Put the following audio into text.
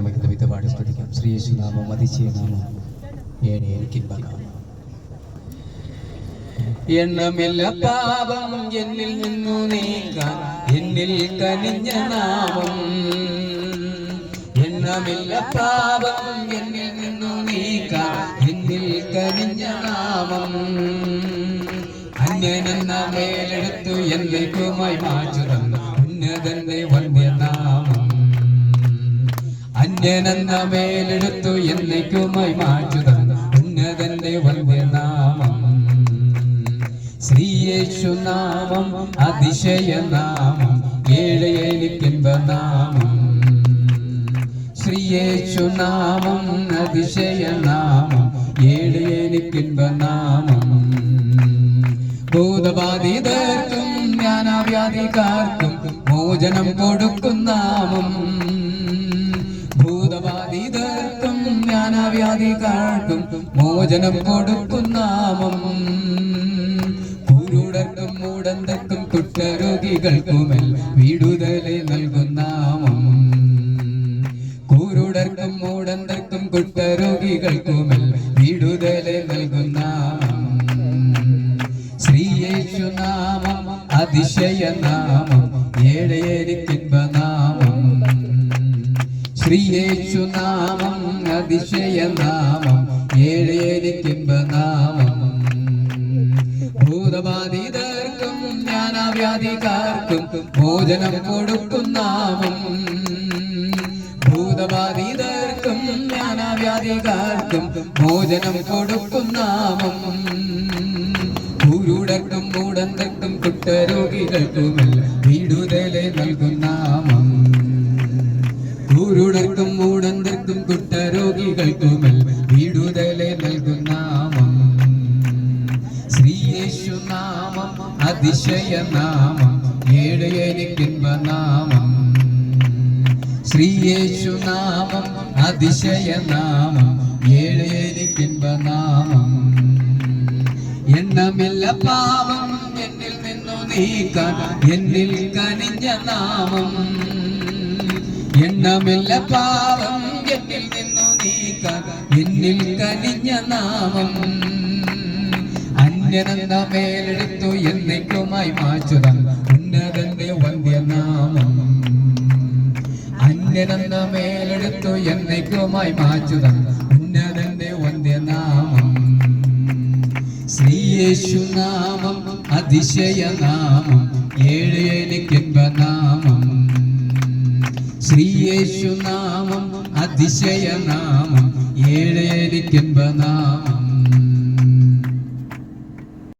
നമുക്ക് കവിത പാടി സ്തുതിക്കാം ശ്രീ യേശുനാമം മതിച്ചേ നാമം ഏഴ് എനിക്കിൻപകാം എണ്ണമില്ല പാപം എന്നിൽ നിന്നു നീക്കാൻ എന്നിൽ കനിഞ്ഞ നാമം. എണ്ണമില്ല പാപം എന്നിൽ നിന്നു നീക്കാൻ എന്നിൽ കനിഞ്ഞ നാമം. അന്യനെന്ന മേലെടുത്തു എന്നേക്കുമായി മാച്ചു തന്ന ഉന്നതന്റെ വന്യനാമം അന്യനെന്ന മേലെടുത്തു എന്നേക്കുമായി മാച്ചു തന്ന ഉന്നതന്റെ വന്യനാമം. ശ്രീയേശു നാമം അതിശയ നാമം ഏഴ് എനിക്കെമ്പ നാമം ശ്രീയേശു നാമം അതിശയ നാമം ഏഴ് എനിക്കെമ്പ നാമം ഭൂതബാധിതർക്കും ജ്ഞാനാവ്യാധികാർക്കും മോചനം കൊടുക്കും നാമം. ജ്ഞാനാവ്യാധികാർക്കും മോചനം കൊടുക്കും നാമം. കുരുടർക്കും മൂടന്തക്കും കുട്ടരോഗികൾക്കുമെൽ വിടുതലെ നൽകുന്ന കുരുടർക്കും മൂടന്തക്കും കുട്ടരോഗികൾക്കുമെൽ വിടുതലെ നൽകുന്ന നാമം. ശ്രീയേശു നാമം അതിശയ നാമം ഏഴയരിക്കിൻപ നാമം. ശ്രീയേശു നാമം അതിശയ ഏഴേലിക്കിമ്പനാമം ഭൂതബാധിതർക്കും ജ്ഞാനാവ്യാധികാർക്കും ഭോജനം കൊടുക്കും നാമം. ഭൂതബാധിതർക്കും ജ്ഞാനാവ്യാധികാർക്കും ഭോജനം കൊടുക്കും നാമം. മൂടന്തക്കും കുട്ടരോഗികൾക്കുമല്ല വിടുതലെ നൽകും നാമം. കുരുടർക്കും മൂടന്തർക്കും കുട്ടരോഗികൾക്കുമെല്ലാം വിടുതലെ നൽകുന്ന ശ്രീയേശു നാമം അതിശയ നാമം ഏഴ് എനിക്കിൻപ നാമം. ശ്രീയേശു നാമം അതിശയ നാമം ഏഴ് എനിക്കിൻപ നാമം. എണ്ണമില്ല പാപം എന്നിൽ നിന്നു നീക്കാൻ എന്നിൽ കനിഞ്ഞ നാമം. എണ്ണമില്ല പാപം എന്നിൽ നിന്നു കനിഞ്ഞ നാമം അന്യനന്ദ മേലെടുത്തു എന്നേക്കുമായി മാറ്റുതം ഉന്നതന്റെ വന്ദ്യനാമം അന്യനന്ദ മേലെടുത്തു എന്നേക്കുമായി മാറ്റുതം ഉന്നതന്റെ വന്ദ്യനാമം ശ്രീയേശു നാമം അതിശയ നാമം ഏഴ് എനിക്കെൻപ നാമം. ശ്രീയേശു നാമം അതിശയ നാമം നാമം